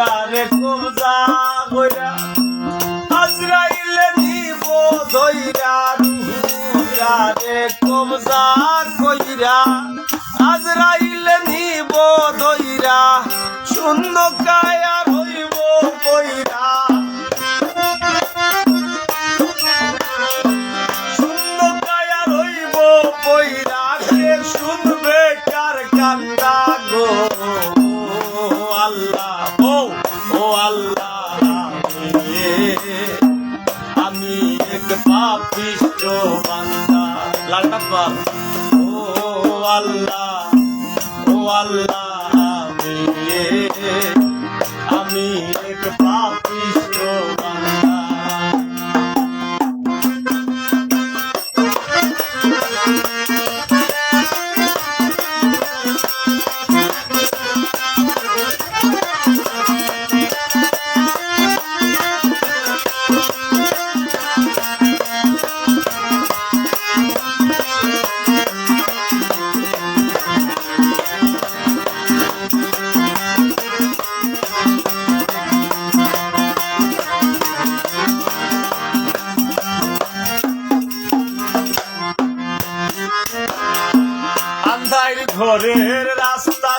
রুহুরারে কবজা কইরা আজরাইলে নিব ধইরা রুহুরারে কবজা কইরা আজরাইলে নিব ধইরা শূন্য কায়া রইব কইরা শূন্য কায়া রইব কইরা কে শুনবে কার কান্দা পাপিষ্ট বান্দা। লাগনা পাপ ও আল্লাহ ও আল্লাহ আমি আমি এক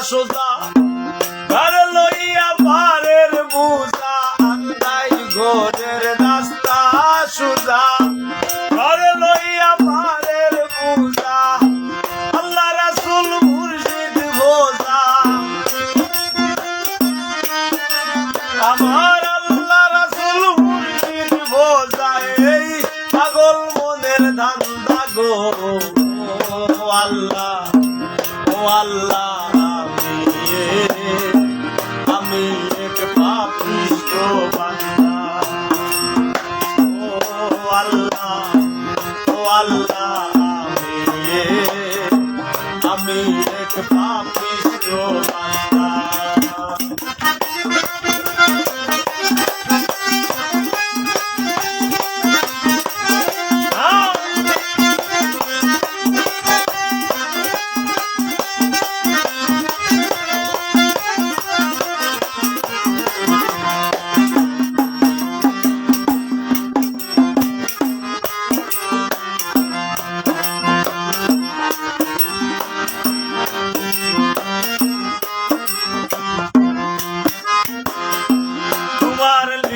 সোজা, ঘর লইয়া পারের আন্ধার ঘরের রাস্তা সোজা। ঘর লইয়া পারের আল্লাহ রাসুল মুর্শিদ আমার আল্লাহ রাসুল মুর্শিদ বোঝা, এই পাগল মনের ধান্দা গো। আল্লাহ আল্লাহ। আমি এক পাপিষ্ট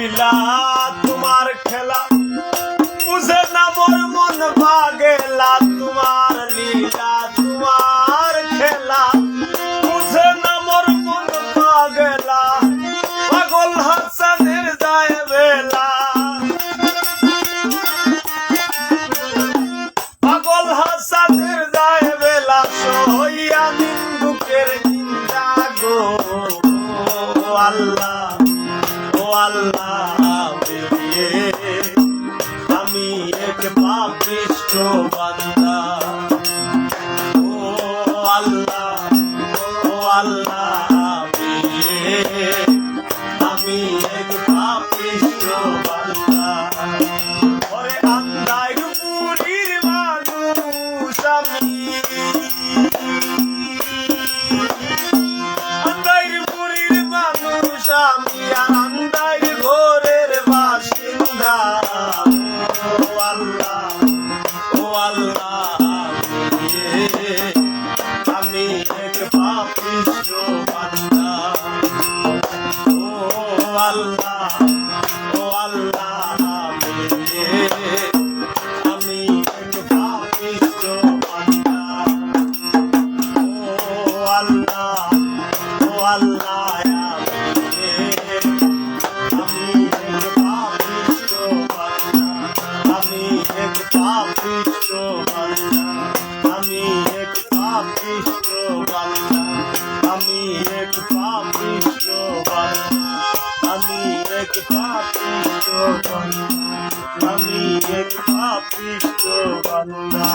লীলা তোমার খেলা। বুঝে না মোর মন বাগেলা, তোমার লীলা, তোমার খেলা। বুঝে না মোর মন বাগেলা, পাগল হাসানের বেলা। পাগল হাসানের বেলা নিন্দুকের গো। আল্লাহ। পাপিষ্ট বান্দা পাপিষ্ট বান্দা ও আল্লাহ ও আল্লাহ আমি পাপিষ্ট বান্দা ও আল্লাহ ও আল্লাহ আমি পাপিষ্ট বান্দা আমি পাপিষ্ট এক পাপিষ্ট বান্দা আমি এক পাপিষ্ট বান্দা।